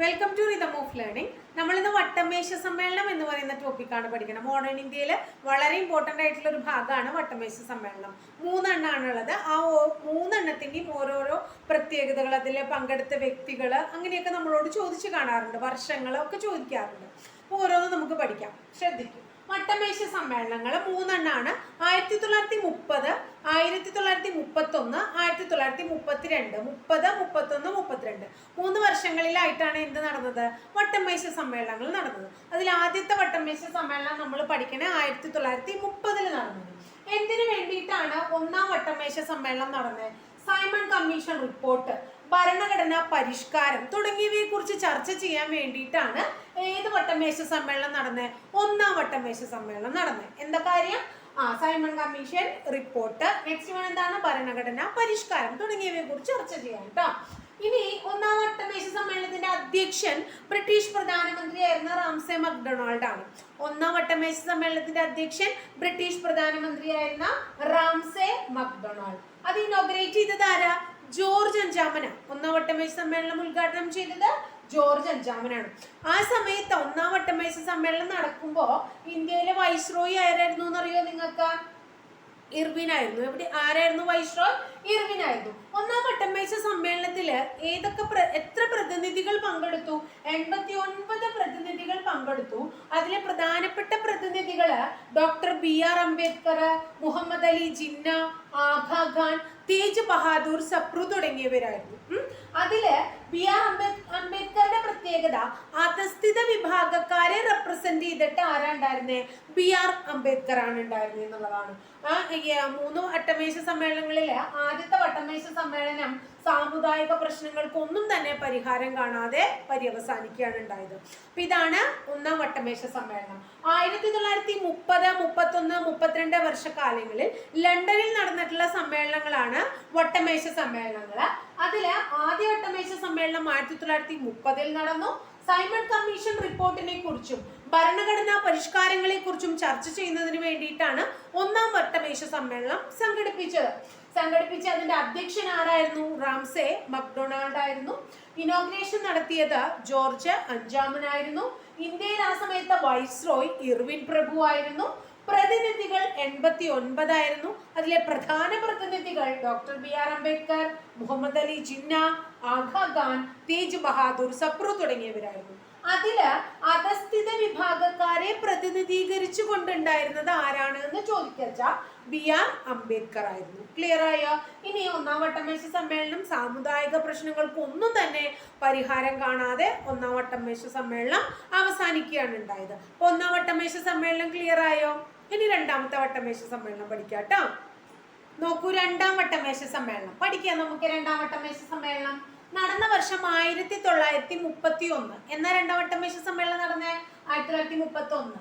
Welcome to rhythm of learning നമ്മളിന്ന് വട്ടമേശ സമ്മേളനം എന്ന് പറയുന്ന ടോപ്പിക്കാണ് പഠിക്കുന്നത്. മോഡേൺ ഇന്ത്യയിൽ വളരെ ഇമ്പോർട്ടന്റ് ആയിട്ടുള്ള ഒരു ഭാഗമാണ് വട്ടമേശ സമ്മേളനം. മൂന്നെണ്ണാണുള്ളത്. ആ മൂന്നെണ്ണത്തിന്റെയും ഓരോരോ പ്രത്യേകതകൾ അതിൽ പങ്കെടുത്ത വ്യക്തികൾ അങ്ങനെയൊക്കെ നമ്മളോട് ചോദിച്ചു കാണാറുണ്ട്. വർഷങ്ങളൊക്കെ ചോദിക്കാറുണ്ട്. അപ്പോൾ ഓരോന്നും നമുക്ക് പഠിക്കാം. ശ്രദ്ധിക്കും. വട്ടമേശ സമ്മേളനങ്ങൾ മൂന്നെണ്ണാണ്. ആയിരത്തി തൊള്ളായിരത്തി മുപ്പത് ആയിരത്തി തൊള്ളായിരത്തി മുപ്പത്തൊന്ന് ആയിരത്തി തൊള്ളായിരത്തി മുപ്പത്തിരണ്ട് മുപ്പത് മുപ്പത്തൊന്ന് മുപ്പത്തിരണ്ട്. മൂന്ന് വർഷങ്ങളിലായിട്ടാണ് എന്ത് നടന്നത്? വട്ടമേശ സമ്മേളനങ്ങൾ നടന്നത്. അതിൽ ആദ്യത്തെ വട്ടമേശ സമ്മേളനം നമ്മൾ പഠിക്കണേ ആയിരത്തി തൊള്ളായിരത്തി മുപ്പതിൽ നടന്നത്. എന്തിനു വേണ്ടിയിട്ടാണ് ഒന്നാം വട്ടമേശ സമ്മേളനം നടന്നത്? സൈമൺ കമ്മീഷൻ റിപ്പോർട്ട് ഭരണഘടനാ പരിഷ്കാരം തുടങ്ങിയവയെ കുറിച്ച് ചർച്ച ചെയ്യാൻ വേണ്ടിയിട്ടാണ് ഏത് വട്ടമേശ സമ്മേളനം നടന്നത് ഒന്നാം വട്ടമേശ സമ്മേളനം നടന്നത് എന്താ കാര്യം? ആ Simon commission report next one എന്താണ്? ഭരണഘടനാ പരിഷ്കാരം തുടങ്ങിയവയെ കുറിച്ച് ചർച്ച ചെയ്യാം കേട്ടോ ഇനി ഒന്നാം വട്ടമേശ സമ്മേളനത്തിന്റെ അധ്യക്ഷൻ ബ്രിട്ടീഷ് പ്രധാനമന്ത്രിയായിരുന്ന റാംസെ മക്ഡൊണാൾഡ് ആണ് ഒന്നാം വട്ടമേശ സമ്മേളനത്തിന്റെ അധ്യക്ഷൻ ബ്രിട്ടീഷ് പ്രധാനമന്ത്രിയായിരുന്ന റാംസെ മക്ഡൊണാൾഡ്. അത് ഇനോഗ്രേറ്റ് ചെയ്തത് ആരാ? ജോർജ് അഞ്ചാമന ഒന്നാം വട്ടമേശ സമ്മേളനം ഉദ്ഘാടനം ചെയ്തത് ജോർജ് അഞ്ചാമനാണ്. ആ സമയത്ത് ഒന്നാം വട്ടമേശ സമ്മേളനം നടക്കുമ്പോൾ ഇന്ത്യയിലെ വൈസ്രോയി ആരായിരുന്നു എന്നറിയോ നിങ്ങൾക്ക്? ഇർവിൻ ആയിരുന്നു എവിടെ? ആരായിരുന്നു? വൈസ്രോയ് ഇർവിൻ ആയിരുന്നു ഒന്നാം വട്ടമേശ സമ്മേളനത്തിൽ ഏതൊക്കെ എത്ര പ്രതിനിധികൾ പങ്കെടുത്തു? എൺപത്തി ഒൻപത് പ്രതിനിധികൾ പങ്കെടുത്തു. അതിലെ പ്രധാനപ്പെട്ട പ്രതിനിധികൾ doctor B R Ambedkar Muhammad Ali Jinnah Aga Khan Tej Bahadur Sapru തുടങ്ങിയവരായിരുന്നു. അതിൽ ബി ആർ അംബേദ് അംബേദ്കറുടെ പ്രത്യേകത അധസ്ഥിത വിഭാഗക്കാരെ റെപ്രസെന്റ് ചെയ്തിട്ട് ആരാണ്ടായിരുന്നേ? ബി ആർ അംബേദ്കർ ആണ് ഉണ്ടായിരുന്നത് എന്നുള്ളതാണ്. മൂന്ന് വട്ടമേശ സമ്മേളനങ്ങളിലെ ആദ്യത്തെ വട്ടമേശ സമ്മേളനം സാമുദായിക പ്രശ്നങ്ങൾക്കൊന്നും തന്നെ പരിഹാരം കാണാതെ പര്യവസാനിക്കുകയാണ് ഉണ്ടായത്. അപ്പൊ ഇതാണ് ഒന്നാം വട്ടമേശ സമ്മേളനം. ആയിരത്തി തൊള്ളായിരത്തി മുപ്പത് മുപ്പത്തൊന്ന് മുപ്പത്തിരണ്ട് വർഷക്കാലങ്ങളിൽ ലണ്ടനിൽ നടന്നിട്ടുള്ള സമ്മേളനങ്ങളാണ് വട്ടമേശ സമ്മേളനങ്ങൾ. അതിൽ ആദ്യ വട്ടമേശ സമ്മേളനം ആയിരത്തി തൊള്ളായിരത്തി മുപ്പതിൽ നടന്നു. സൈമൺ കമ്മീഷൻ റിപ്പോർട്ടിനെ കുറിച്ചും ഭരണഘടനാ പരിഷ്കാരങ്ങളെ കുറിച്ചും ചർച്ച ചെയ്യുന്നതിന് വേണ്ടിയിട്ടാണ് ഒന്നാം വട്ടമേശ സമ്മേളനം സംഘടിപ്പിച്ചത്. സംഘടിപ്പിച്ച അതിന്റെ അധ്യക്ഷൻ ആരായിരുന്നു? റാംസെ മക്ഡൊണാൾഡ് ആയിരുന്നു ഇനോഗ്രേഷൻ നടത്തിയത് ജോർജ് അഞ്ചാമനായിരുന്നു. ഇന്ത്യയിൽ ആ സമയത്ത് വൈസ്രോയ് ഇർവിൻ പ്രഭു ആയിരുന്നു പ്രതിനിധികൾ എൺപത്തി ഒൻപതായിരുന്നു അതിലെ പ്രധാന പ്രതിനിധികൾ doctor B R Ambedkar Muhammad Ali Jinnah Aga Khan Tej Bahadur Sapru തുടങ്ങിയവരായിരുന്നു. അതിൽ അധസ്ഥിത വിഭാഗക്കാരെ പ്രതിനിധീകരിച്ചു കൊണ്ടുണ്ടായിരുന്നത് ആരാണ് എന്ന് ബി ആർ അംബേദ്കർ ആയിരുന്നു ക്ലിയർ ആയോ? ഇനി ഒന്നാം വട്ടമേശ സമ്മേളനം സാമുദായിക പ്രശ്നങ്ങൾക്ക് ഒന്നും തന്നെ പരിഹാരം കാണാതെ ഒന്നാം വട്ടമേശ സമ്മേളനം അവസാനിക്കുകയാണ് ഉണ്ടായത്. ഒന്നാം വട്ടമേശ സമ്മേളനം ക്ലിയർ ആയോ? ഇനി രണ്ടാമത്തെ വട്ടമേശ സമ്മേളനം പഠിക്കാട്ടോ കേട്ടോ നോക്കൂ രണ്ടാം വട്ടമേശ സമ്മേളനം. പഠിക്കാം നമുക്ക് രണ്ടാം വട്ടമേശ സമ്മേളനം. നടന്ന വർഷം ആയിരത്തി തൊള്ളായിരത്തി മുപ്പത്തി ഒന്ന് എന്നാ രണ്ടാം വട്ടമേശ സമ്മേളനം നടന്ന? ആയിരത്തി തൊള്ളായിരത്തി മുപ്പത്തി ഒന്ന്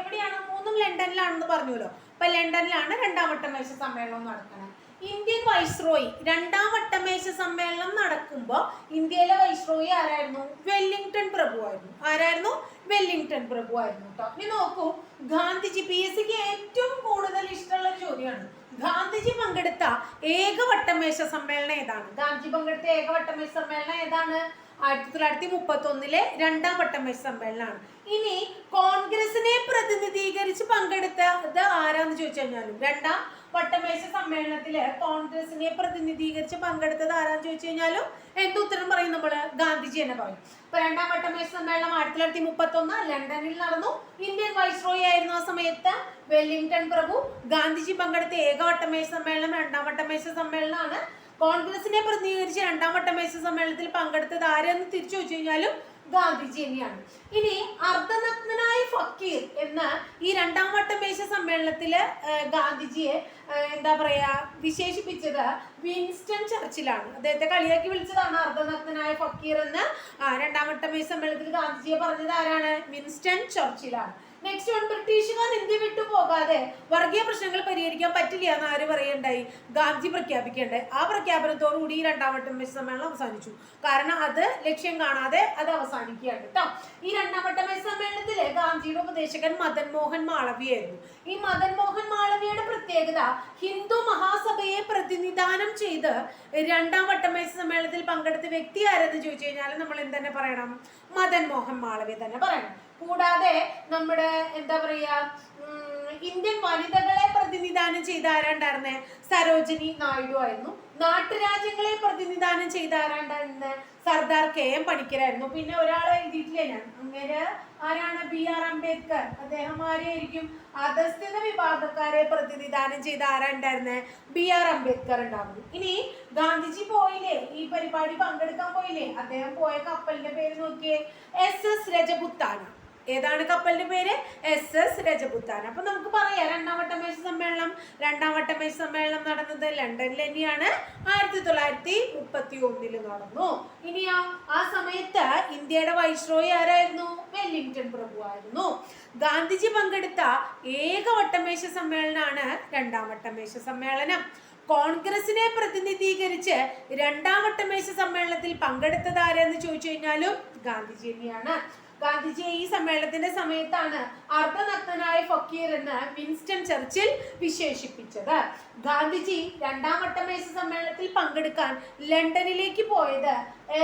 എവിടെയാണ്? മൂന്നും ലണ്ടനിലാണെന്ന് പറഞ്ഞല്ലോ അപ്പൊ ലണ്ടനിലാണ് രണ്ടാം വട്ടമേശ സമ്മേളനം നടക്കുന്നത് ഇന്ത്യൻ വൈസ്രോയി രണ്ടാം വട്ടമേശ സമ്മേളനം നടക്കുമ്പോൾ ഇന്ത്യയിലെ വൈസ്രോയി ആരായിരുന്നു? വെല്ലിംഗ്ടൺ പ്രഭു ആയിരുന്നു ആരായിരുന്നു? വെല്ലിംഗ്ടൺ പ്രഭു ആയിരുന്നു കേട്ടോ ഇനി നോക്കൂ ഗാന്ധിജി പി എസ് സിക്ക് ഏറ്റവും കൂടുതൽ ഇഷ്ടമുള്ള ചോദ്യമാണ് ഗാന്ധിജി പങ്കെടുത്ത ഏക വട്ടമേശ സമ്മേളനം ഏതാണ്? ഗാന്ധിജി പങ്കെടുത്ത ഏക വട്ടമേശ സമ്മേളനം ഏതാണ്? ആയിരത്തി തൊള്ളായിരത്തി മുപ്പത്തി ഒന്നിലെ രണ്ടാം വട്ടമേശ സമ്മേളനമാണ്. ഇനി കോൺഗ്രസിനെ പ്രതിനിധീകരിച്ച് പങ്കെടുത്തത് ആരാന്ന് ചോദിച്ചു കഴിഞ്ഞാലും രണ്ടാം വട്ടമേശ സമ്മേളനത്തിൽ കോൺഗ്രസിനെ പ്രതിനിധീകരിച്ച് പങ്കെടുത്തത് ആരാന്ന് ചോദിച്ചു കഴിഞ്ഞാലും എന്ത് ഉത്തരം ഗാന്ധിജി തന്നെ പറയും ഇപ്പൊ രണ്ടാം വട്ടമേശ സമ്മേളനം ആയിരത്തി തൊള്ളായിരത്തി മുപ്പത്തി ഒന്ന് ലണ്ടനിൽ നടന്നു. ഇന്ത്യൻ വൈസ്രോയി ആയിരുന്നു ആ സമയത്ത് വെല്ലിംഗ്ടൺ പ്രഭു. ഗാന്ധിജി പങ്കെടുത്ത ഏക വട്ടമേശ സമ്മേളനം രണ്ടാം വട്ടമേശ സമ്മേളനമാണ്. കോൺഗ്രസിനെ പ്രതിനിധീകരിച്ച് രണ്ടാം വട്ടമേശ സമ്മേളനത്തിൽ പങ്കെടുത്തത് ആരെന്ന് തിരിച്ചു ചോദിച്ചു കഴിഞ്ഞാലും ഗാന്ധിജി തന്നെയാണ്. ഇനി അർദ്ധനഗ്നായ ഫക്കീർ എന്ന ഈ രണ്ടാം വട്ടമേശ സമ്മേളനത്തിൽ ആ, ഗാന്ധിജിയെ എന്താ പറയാ വിശേഷിപ്പിച്ചത് വിൻസ്റ്റൺ ചർച്ചിലാണ്. അദ്ദേഹത്തെ കളിയാക്കി വിളിച്ചതാണ് അർദ്ധനഗ്നായ ഫക്കീർ എന്ന്. രണ്ടാം രണ്ടാം വട്ടമേശ സമ്മേളനത്തിൽ ഗാന്ധിജിയെ പറഞ്ഞത് ആരാണ്? വിൻസ്റ്റൺ ചർച്ചിലാണ്. നെക്സ്റ്റ് വൺ ബ്രിട്ടീഷുകാർ ഇന്ത്യ വിട്ടു പോകാതെ വർഗീയ പ്രശ്നങ്ങൾ പരിഹരിക്കാൻ പറ്റില്ല എന്ന് ആര് പറയണ്ടായി? ഗാന്ധി പ്രഖ്യാപിക്കേണ്ടത് ആ പ്രഖ്യാപനത്തോടുകൂടി ഈ രണ്ടാം വട്ടമേശ സമ്മേളനം അവസാനിച്ചു. കാരണം അത് ലക്ഷ്യം കാണാതെ അത് അവസാനിക്കുകയാണ് കേട്ടോ. ഈ രണ്ടാം വട്ടമേശ സമ്മേളനത്തിലെ ഗാന്ധിയുടെ ഉപദേശകൻ മദൻ മോഹൻ മാളവിയായിരുന്നു ഈ മദൻ മോഹൻ മാളവിയുടെ പ്രത്യേകത ഹിന്ദു മഹാസഭയെ പ്രതിനിധാനം ചെയ്ത് രണ്ടാം വട്ടമേശ സമ്മേളനത്തിൽ പങ്കെടുത്ത വ്യക്തി ആരെന്ന് ചോദിച്ചു കഴിഞ്ഞാൽ നമ്മൾ എന്ത് തന്നെ പറയണം? മദൻ മോഹൻ മാളവ്യ തന്നെ പറയണം. കൂടാതെ നമ്മുടെ എന്താ പറയാ ഇന്ത്യൻ വനിതകളെ പ്രതിനിധാനം ചെയ്ത ആരാണ്ടായിരുന്നെ? സരോജിനി നായിഡു ആയിരുന്നു. നാട്ടുരാജ്യങ്ങളെ പ്രതിനിധാനം ചെയ്ത ആരാണ്ടായിരുന്ന? സർദാർ കെ എം പണിക്കരായിരുന്നു പിന്നെ ഒരാളെ എഴുതിയിട്ടില്ലേ ഞാൻ? അങ്ങനെ ആരാണ്? B R Ambedkar. അദ്ദേഹം ആരെയായിരിക്കും? അധസ്ഥിത വിഭാഗക്കാരെ പ്രതിനിധാനം ചെയ്ത ആരാണ്ടായിരുന്നെ? ബി ആർ അംബേദ്കർ ഉണ്ടാവുന്നു ഇനി ഗാന്ധിജി പോയില്ലേ? ഈ പരിപാടി പങ്കെടുക്കാൻ പോയില്ലേ? അദ്ദേഹം പോയ കപ്പലിന്റെ പേര് നോക്കിയേ. എസ് എസ് രജപുത്താന ഏതാണ് കപ്പലിന്റെ പേര്? എസ് എസ് രജപുത്താൻ അപ്പൊ നമുക്ക് പറയാം രണ്ടാം വട്ടമേശ സമ്മേളനം. രണ്ടാം വട്ടമേശ സമ്മേളനം നടന്നത് ലണ്ടനിൽ തന്നെയാണ്. ആയിരത്തി തൊള്ളായിരത്തി മുപ്പത്തി ഒന്നിൽ നടന്നു. ഇനിയാ ആ സമയത്ത് ഇന്ത്യയുടെ വൈസ്രോയി ആരായിരുന്നു? വെല്ലിംഗ്ടൺ പ്രഭു ആയിരുന്നു. ഗാന്ധിജി പങ്കെടുത്ത ഏക വട്ടമേശ സമ്മേളനമാണ് രണ്ടാം വട്ടമേശ സമ്മേളനം. കോൺഗ്രസിനെ പ്രതിനിധീകരിച്ച് രണ്ടാം വട്ടമേശ സമ്മേളനത്തിൽ പങ്കെടുത്തത് ആരെന്ന് ചോദിച്ചു കഴിഞ്ഞാലും ഗാന്ധിജി തന്നെയാണ്. ഗാന്ധിജിയെ ഈ സമ്മേളനത്തിന്റെ സമയത്താണ് അർദ്ധനഗ്നനായ ഫക്കീർ എന്ന് വിൻസ്റ്റൺ ചർച്ചിൽ വിശേഷിപ്പിച്ചത്. ഗാന്ധിജി രണ്ടാം വട്ടമേശ സമ്മേളനത്തിൽ പങ്കെടുക്കാൻ ലണ്ടനിലേക്ക് പോയത്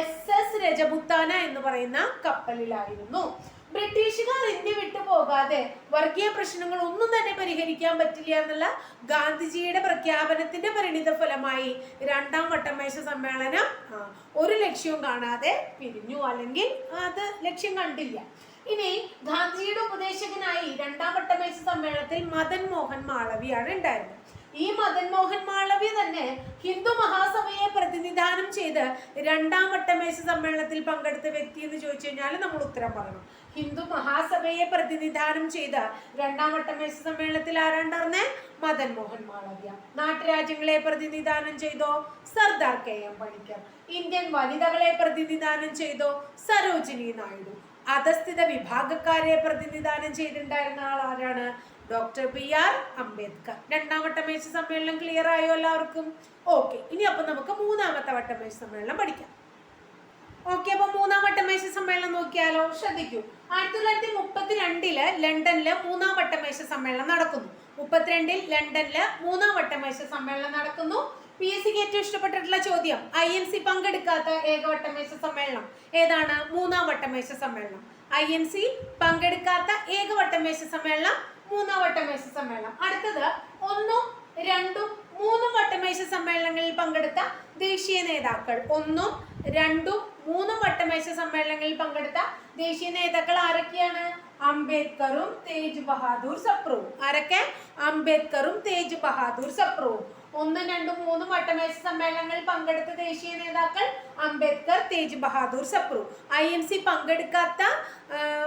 എസ് എസ് രജപുത്താന എന്ന് പറയുന്ന കപ്പലിലായിരുന്നു. പോകാതെ വർഗീയ പ്രശ്നങ്ങൾ ഒന്നും തന്നെ പരിഹരിക്കാൻ പറ്റില്ല എന്നുള്ള ഗാന്ധിജിയുടെ പ്രഖ്യാപനത്തിന്റെ പരിണിത ഫലമായി രണ്ടാം വട്ടമേശ സമ്മേളനം ഒരു ലക്ഷ്യവും കാണാതെ പിരിഞ്ഞു അല്ലെങ്കിൽ അത് ലക്ഷ്യം കണ്ടില്ല. ഇനി ഗാന്ധിജിയുടെ ഉപദേശകനായി രണ്ടാം വട്ടമേശ സമ്മേളനത്തിൽ മദൻ മോഹൻ മാളവിയാണ് ഉണ്ടായിരുന്നത്. ഈ മദൻ മോഹൻ മാളവ്യ തന്നെ ഹിന്ദു മഹാസഭയെ പ്രതിനിധാനം ചെയ്ത് രണ്ടാം വട്ടമേശ സമ്മേളനത്തിൽ പങ്കെടുത്ത വ്യക്തി എന്ന് ചോദിച്ചു കഴിഞ്ഞാൽ നമ്മൾ ഉത്തരം പറയണം. ഹിന്ദു മഹാസഭയെ പ്രതിനിധാനം ചെയ്ത രണ്ടാം വട്ടമേശ സമ്മേളനത്തിൽ ആരാണ്ടാർന്ന്? മദൻ മോഹൻ മാളവ്യ. നാട്ടുരാജ്യങ്ങളെ പ്രതിനിധാനം ചെയ്തോ? Sardar K M Panikkar. Indian വനിതകളെ പ്രതിനിധാനം ചെയ്തോ? സരോജിനി നായിഡു. അധസ്ഥിത വിഭാഗക്കാരെ പ്രതിനിധാനം ചെയ്തിട്ടുണ്ടായിരുന്ന ആൾ ആരാണ്? Doctor B R Ambedkar. രണ്ടാം വട്ടമേശ സമ്മേളനം ക്ലിയർ ആയോ എല്ലാവർക്കും? ഓക്കെ ഇനി അപ്പൊ നമുക്ക് മൂന്നാമത്തെ വട്ടമേശ സമ്മേളനം പഠിക്കാം. ഓക്കെ അപ്പൊ മൂന്നാം വട്ടമേശ സമ്മേളനം നോക്കിയാലോ? ശ്രദ്ധിക്കൂ. ആയിരത്തി തൊള്ളായിരത്തി മുപ്പത്തിരണ്ടിൽ ലണ്ടനിൽ മൂന്നാം വട്ടമേശ സമ്മേളനം നടക്കുന്നു. മുപ്പത്തിരണ്ടിൽ ലണ്ടനിൽ മൂന്നാം വട്ടമേശ സമ്മേളനം നടക്കുന്നു. പി എസ് സിക്ക് ഏറ്റവും ഇഷ്ടപ്പെട്ടിട്ടുള്ള ചോദ്യം ഐ എൻ സി പങ്കെടുക്കാത്ത ഏക വട്ടമേശ സമ്മേളനം. ഏതാണ്? മൂന്നാം വട്ടമേശ സമ്മേളനം. ഐ എൻ സി പങ്കെടുക്കാത്ത ഏക വട്ടമേശ സമ്മേളനം മൂന്നാം വട്ടമേശ സമ്മേളനം. അടുത്തത് ഒന്നും രണ്ടും മൂന്നും വട്ടമേശ സമ്മേളനങ്ങളിൽ ദേശീയ നേതാക്കൾ. ഒന്നും രണ്ടും മൂന്നും വട്ടമേശ സമ്മേളനങ്ങളിൽ പങ്കെടുത്ത ദേശീയ നേതാക്കൾ ആരൊക്കെയാണ്? അംബേദ്കറും തേജ് ബഹാദൂർ സപ്രുവും. ആരൊക്കെ? അംബേദ്കറും തേജ് ബഹാദൂർ സപ്രുവും. ഒന്നും രണ്ടും മൂന്നും വട്ടമേശ സമ്മേളനങ്ങളിൽ പങ്കെടുത്ത ദേശീയ നേതാക്കൾ Ambedkar Tej Bahadur Sapru I M C പങ്കെടുക്കാത്ത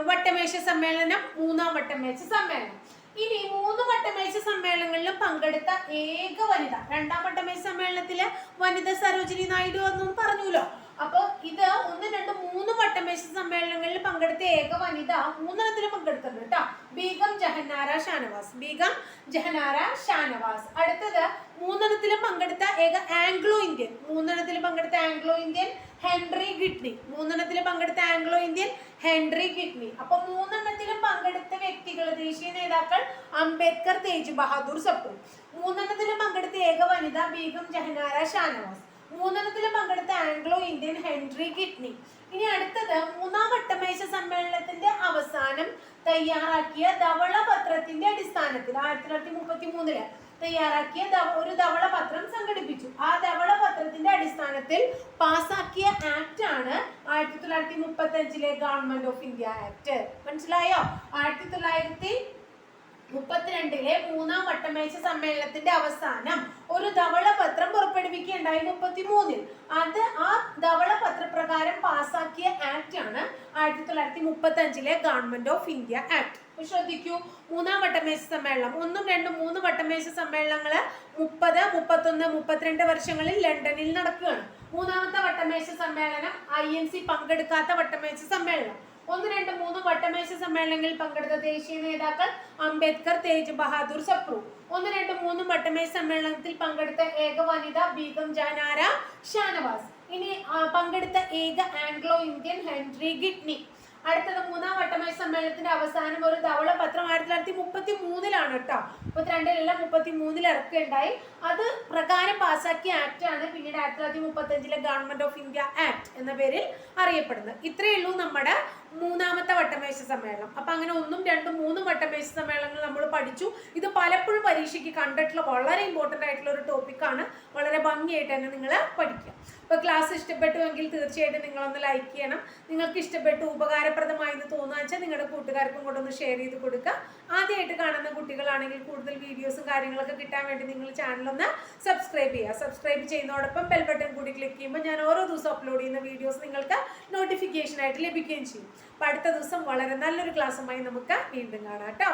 വട്ടമേശ സമ്മേളനം മൂന്നാം വട്ടമേശ സമ്മേളനം. ഇനി മൂന്ന് വട്ടമേശ സമ്മേളനങ്ങളിൽ പങ്കെടുത്ത ഏക വനിത. രണ്ടാം വട്ടമേശ സമ്മേളനത്തിൽ വനിത സരോജിനി നായിഡു എന്നും പറഞ്ഞുല്ലോ. അപ്പൊ ഇത് ഒന്ന് രണ്ട് മൂന്ന് വട്ടമേശ സമ്മേളനങ്ങളിൽ പങ്കെടുത്ത ഏക വനിത മൂന്നെണ്ണത്തിലും പങ്കെടുത്തിട്ടുണ്ട് കേട്ടോ. ബീഗം ജഹനാര ഷാനവാസ്. ബീഗം ജഹനാര ഷാനവാസ്. അടുത്തത് മൂന്നെണ്ണത്തിലും പങ്കെടുത്ത ഏക ആംഗ്ലോ ഇന്ത്യൻ. മൂന്നെണ്ണത്തിലും പങ്കെടുത്ത ആംഗ്ലോ ഇന്ത്യൻ ഹെൻറി കിഡ്നി. മൂന്നെണ്ണത്തിൽ പങ്കെടുത്ത ആംഗ്ലോ ഇന്ത്യൻ ഹെൻറി കിഡ്നി. അപ്പൊ മൂന്നെണ്ണത്തിലും പങ്കെടുത്ത വ്യക്തികൾ ദേശീയ നേതാക്കൾ അംബേദ്കർ തേജ് ബഹാദൂർ സപ്രു മൂന്നെണ്ണത്തിലും പങ്കെടുത്ത ഏക വനിത ബീഗം ജഹനാര ഷാനവാസ്. മൂന്നെണ്ണത്തിലും പങ്കെടുത്ത ആംഗ്ലോ ഇന്ത്യൻ ഹെൻറി കിഡ്നി. ഇനി അടുത്തത് മൂന്നാം വട്ടമേശ സമ്മേളനത്തിന്റെ അവസാനം തയ്യാറാക്കിയ ധവള പത്രത്തിന്റെ അടിസ്ഥാനത്തിൽ ആയിരത്തി തൊള്ളായിരത്തി മുപ്പത്തി മൂന്നിൽ തയ്യാറാക്കിയ ഒരു ധവള പത്രം സംഘടിപ്പിച്ചു. ആ ധവള പത്രത്തിന്റെ അടിസ്ഥാനത്തിൽ പാസാക്കിയ ആക്ട് ആണ് ആയിരത്തി തൊള്ളായിരത്തി മുപ്പത്തി അഞ്ചിലെ ഗവൺമെന്റ് ഓഫ് ഇന്ത്യ ആക്ട് മനസ്സിലായോ? ആയിരത്തി തൊള്ളായിരത്തി മുപ്പത്തിരണ്ടിലെ മൂന്നാം വട്ടമേശ സമ്മേളനത്തിന്റെ അവസാനം ഒരു ധവള പത്രം പുറപ്പെടുവിക്കുകയുണ്ടായി മുപ്പത്തി മൂന്നിൽ അത് ആ ധവള പത്രപ്രകാരം പാസാക്കിയ ആക്ട് ആണ് ആയിരത്തി തൊള്ളായിരത്തി മുപ്പത്തി അഞ്ചിലെ ഗവൺമെന്റ് ഓഫ് ഇന്ത്യ ആക്ട് ശ്രദ്ധിക്കൂ മൂന്നാം വട്ടമേശ സമ്മേളനം. ഒന്നും രണ്ടും മൂന്ന് വട്ടമേശ സമ്മേളനങ്ങൾ മുപ്പത് മുപ്പത്തൊന്ന് മുപ്പത്തിരണ്ട് വർഷങ്ങളിൽ ലണ്ടനിൽ നടക്കുകയാണ്. മൂന്നാമത്തെ വട്ടമേശ സമ്മേളനം ഐ എൻ സി പങ്കെടുക്കാത്ത വട്ടമേശ സമ്മേളനം. ഒന്ന് രണ്ട് മൂന്ന് വട്ടമേശ സമ്മേളനങ്ങളിൽ പങ്കെടുത്ത ദേശീയ നേതാക്കൾ അംബേദ്കർ തേജ് ബഹാദൂർ സപ്രു ഒന്ന് രണ്ട് മൂന്ന് വട്ടമേശ സമ്മേളനത്തിൽ പങ്കെടുത്ത ഏക വനിത ബീഗം ജാനാര ഷാനവാസ്. ഇനി പങ്കെടുത്ത ഏക ആംഗ്ലോ ഇന്ത്യൻ ഹെൻറി ഗിഡ്നി. അടുത്തത് മൂന്നാം വട്ടമേശ സമ്മേളനത്തിന്റെ അവസാനം ഒരു ധവള പത്രം ആയിരത്തി തൊള്ളായിരത്തി മുപ്പത്തി മൂന്നിലാണ് കേട്ടോ. മുപ്പത്തിരണ്ടിലല്ല മുപ്പത്തി മൂന്നിൽ ഇറക്കുകയുണ്ടായി. അത് പ്രകാരം പാസാക്കിയ ആക്ട് ആണ് പിന്നീട് ആയിരത്തി തൊള്ളായിരത്തി മുപ്പത്തി അഞ്ചിലെ ഗവൺമെന്റ് ഓഫ് ഇന്ത്യ ആക്ട് എന്ന പേരിൽ അറിയപ്പെടുന്നത്. ഇത്രയേ ഉള്ളൂ നമ്മുടെ മൂന്നാമത്തെ വട്ടമേശ സമ്മേളനം. അപ്പൊ അങ്ങനെ ഒന്നും രണ്ടും മൂന്നും വട്ടമേശ സമ്മേളനങ്ങൾ നമ്മൾ പഠിച്ചു. ഇത് പലപ്പോഴും പരീക്ഷയ്ക്ക് കണ്ടിട്ടുള്ള വളരെ ഇമ്പോർട്ടന്റ് ആയിട്ടുള്ള ഒരു ടോപ്പിക്കാണ് വളരെ ഭംഗിയായിട്ട് തന്നെ നിങ്ങൾ പഠിക്കുക. അപ്പോൾ ക്ലാസ് ഇഷ്ടപ്പെട്ടുവെങ്കിൽ തീർച്ചയായിട്ടും നിങ്ങളൊന്ന് ലൈക്ക് ചെയ്യണം. നിങ്ങൾക്ക് ഇഷ്ടപ്പെട്ടു ഉപകാരപ്രദമായി എന്ന് തോന്നുക വെച്ചാൽ നിങ്ങളുടെ കൂട്ടുകാർക്കും കൂടെ ഒന്ന് ഷെയർ ചെയ്ത് കൊടുക്കുക. ആദ്യമായിട്ട് കാണുന്ന കുട്ടികളാണെങ്കിൽ കൂടുതൽ വീഡിയോസും കാര്യങ്ങളൊക്കെ കിട്ടാൻ വേണ്ടി നിങ്ങൾ ചാനലൊന്ന് സബ്സ്ക്രൈബ് ചെയ്യുക. സബ്സ്ക്രൈബ് ചെയ്യുന്നതോടൊപ്പം ബെൽ ബട്ടൺ കൂടി ക്ലിക്ക് ചെയ്യുമ്പോൾ ഞാൻ ഓരോ ദിവസം അപ്ലോഡ് ചെയ്യുന്ന വീഡിയോസ് നിങ്ങൾക്ക് നോട്ടിഫിക്കേഷനായിട്ട് ലഭിക്കുകയും ചെയ്യും. അപ്പോൾ അടുത്ത ദിവസം വളരെ നല്ലൊരു ക്ലാസ്സുമായി നമുക്ക് വീണ്ടും കാണാം കേട്ടോ.